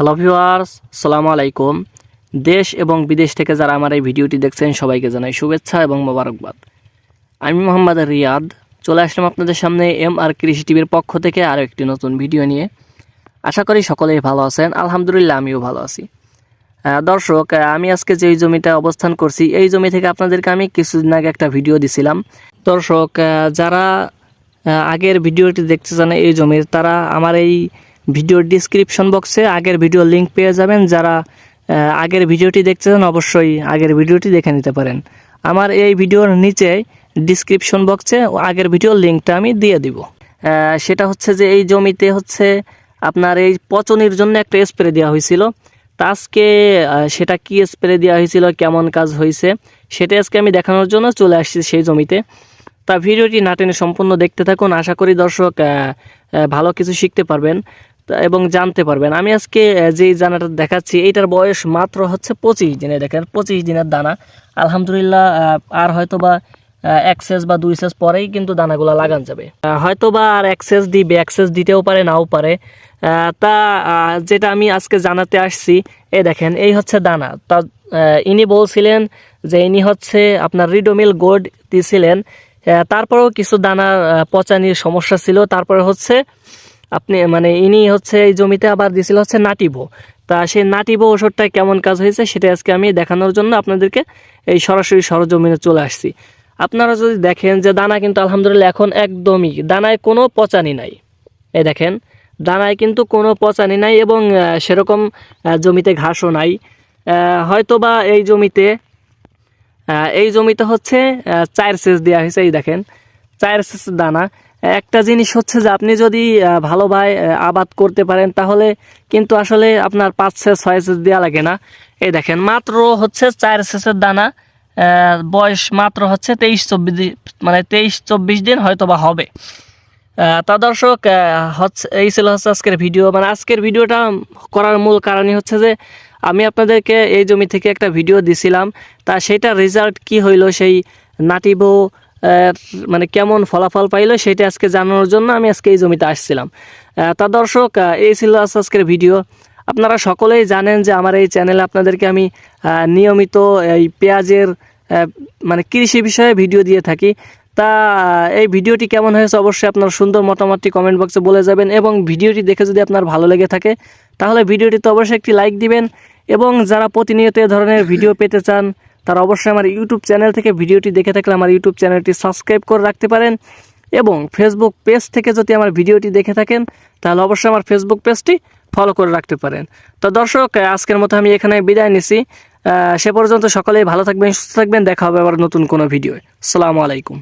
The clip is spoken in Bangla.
হ্যালো ভিউয়ার্স সালামু আলাইকুম। দেশ এবং বিদেশ থেকে যারা আমার এই ভিডিওটি দেখছেন, সবাইকে জানাই শুভেচ্ছা এবং মোবারকবাদ। আমি মোহাম্মদ রিয়াদ, চলে আসলাম আপনাদের সামনে এম আর কৃষি টিভির পক্ষ থেকে আরও একটি নতুন ভিডিও নিয়ে। আশা করি সকলেই ভালো আছেন, আলহামদুলিল্লাহ আমিও ভালো আছি। দর্শক আমি আজকে যে জমিটা অবস্থান করছি, এই জমি থেকে আপনাদেরকে আমি কিছুদিন আগে একটা ভিডিও দিছিলাম। দর্শক যারা আগের ভিডিওটি দেখতে চান এই জমির, তারা আমার এই ভিডিওর ডিসক্রিপশন বক্সে আগের ভিডিও লিংক পেয়ে যাবেন। যারা আগের ভিডিওটি দেখতে চান অবশ্যই আগের ভিডিওটি দেখে নিতে পারেন। আমার এই ভিডিওর নিচে ডিসক্রিপশন বক্সে আগের ভিডিওর লিঙ্কটা আমি দিয়ে দিব। সেটা হচ্ছে যে এই জমিতে হচ্ছে আপনার এই পচনির জন্য একটা স্প্রে দেওয়া হয়েছিল। তা আজকে সেটা কি স্প্রে দেওয়া হয়েছিল, কেমন কাজ হয়েছে, সেটা আজকে আমি দেখানোর জন্য চলে আসছি সেই জমিতে। তা ভিডিওটি না টেনে সম্পূর্ণ দেখতে থাকুন। আশা করি দর্শক ভালো কিছু শিখতে পারবেন। এবং জানতে পারবেন। আমি আজকে যেই দানাটা দেখাচ্ছি এইটার বয়স মাত্র হচ্ছে পঁচিশ দিনে। দেখেন পঁচিশ দিনের দানা। আলহামদুলিল্লাহ আর হয়তো বা এক সেস বা দুই সেস পরেই কিন্তু দানাগুলো লাগান যাবে। হয়তো বা আর এক সেস দিবে এক সেস দিতেও পারে নাও পারে। তা যেটা আমি আজকে জানাতে আসছি এই দেখেন এই হচ্ছে দানা। তা ইনি বলছিলেন যে ইনি হচ্ছে আপনার রিডোমিল গোড দিয়েছিলেন আহ, তারপরেও কিছু দানা পচানির সমস্যা ছিল। তারপরে হচ্ছে আপনি মানে ইনি হচ্ছে এই জমিতে আবার দিয়েছিল হচ্ছে নাটিভো তা সেই নাটিভো ওষুধটা কেমন কাজ হয়েছে সেটা আজকে আমি দেখানোর জন্য আপনাদেরকে এই সরাসরি সরজমিনে চলে আসছি। আপনারা যদি দেখেন যে দানা কিন্তু আলহামদুলিল্লাহ এখন একদমই, দানায় কোনো পচানি নাই। এই দেখেন, দানায় কিন্তু কোনো পচানি নাই এবং সেরকম জমিতে ঘাসও নাই। হয়তো বা এই জমিতে এই জমিতে হচ্ছে চার সেচ দেওয়া হয়েছে, এই দেখেন চার সেচ দানা। একটা জিনিস হচ্ছে যে আপনি যদি ভালোভাবে আবাদ করতে পারেন, তাহলে কিন্তু আসলে আপনার পাঁচ সেচ ছয় সেচ দেওয়া লাগে না। এই দেখেন, মাত্র হচ্ছে চার সেচের দানা বয়স মাত্র হচ্ছে তেইশ চব্বিশ মানে তেইশ চব্বিশ দিন হয়তো বা হবে তা দর্শক হচ্ছে, এই ছিল হচ্ছে আজকের ভিডিও। মানে আজকের ভিডিওটা করার মূল কারণই হচ্ছে যে, আমি আপনাদেরকে এই জমি থেকে একটা ভিডিও দিছিলাম। তা সেটা রেজাল্ট কি হইল? সেই নাটিবো মানে কেমন ফলাফল পাইলো সেটা আজকে জানানোর জন্য আমি আজকে এই জমিতে আসছিলাম। তা দর্শক এই ছিল আজ আজকের ভিডিও। আপনারা সকলেই জানেন যে আমার এই চ্যানেলে আপনাদেরকে আমি নিয়মিত এই পেঁয়াজের মানে কৃষি বিষয়ে ভিডিও দিয়ে থাকি। তা এই ভিডিওটি কেমন হয়েছে অবশ্যই আপনার সুন্দর মতামতটি কমেন্ট বক্সে বলে যাবেন এবং ভিডিওটি দেখে যদি আপনার ভালো লেগে থাকে, তাহলে ভিডিওটিতে অবশ্যই একটি লাইক দিবেন এবং যারা প্রতিনিয়ত এ ধরনের ভিডিও পেতে চান তারা অবশ্যই আমার ইউটিউব চ্যানেল থেকে ভিডিওটি দেখে থাকলে আমার ইউটিউব চ্যানেলটি সাবস্ক্রাইব করে রাখতে পারেন এবং ফেসবুক পেজ থেকে যদি আমার ভিডিওটি দেখে থাকেন, তাহলে অবশ্যই আমার ফেসবুক পেজটি ফলো করে রাখতে পারেন। তো দর্শক, আজকের মতো আমি এখানে বিদায় নিছি। সে পর্যন্ত সকলেই ভালো থাকবেন, সুস্থ থাকবেন। দেখা হবে আবার নতুন কোনো ভিডিও সালামু আলাইকুম।